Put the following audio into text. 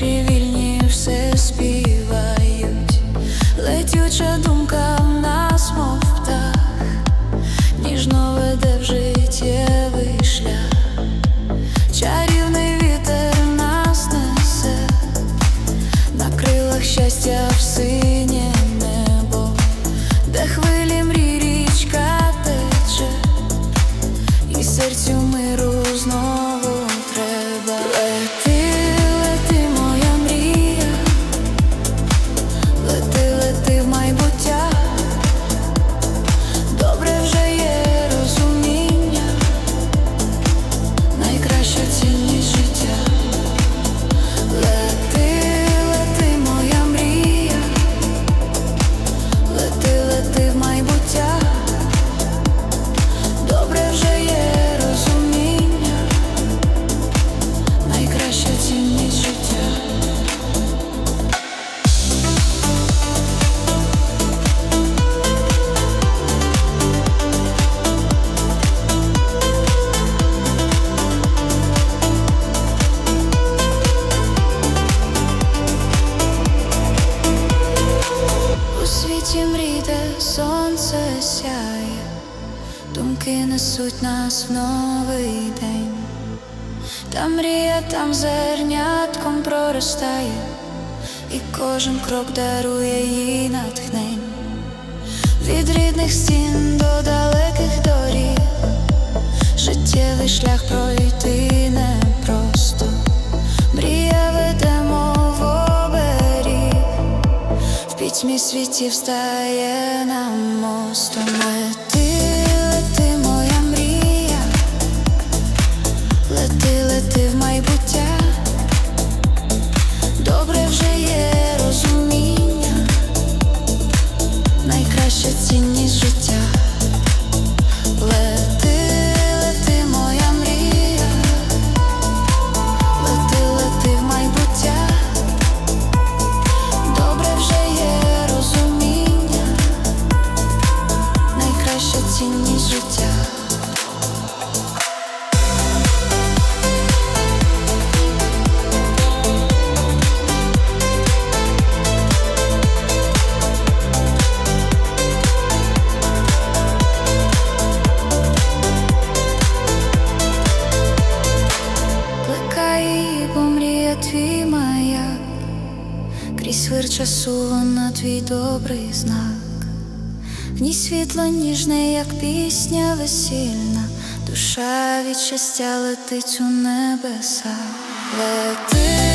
Ci vi світі сонце сяє, думки несуть нас в новий день. Та мрія там зернятком проростає, і кожен крок дарує їй натхнень. Від рідних стін до далеких пітьмі світі встає нам мостом Лети, лети, моя мрія, лети, лети в майбуття, добре вже є розуміння, найкраща цінність життя. Часу вона твій добрий знак. В ній світло ніжне, як пісня весільна, душа від щастя летить у небеса. Лети,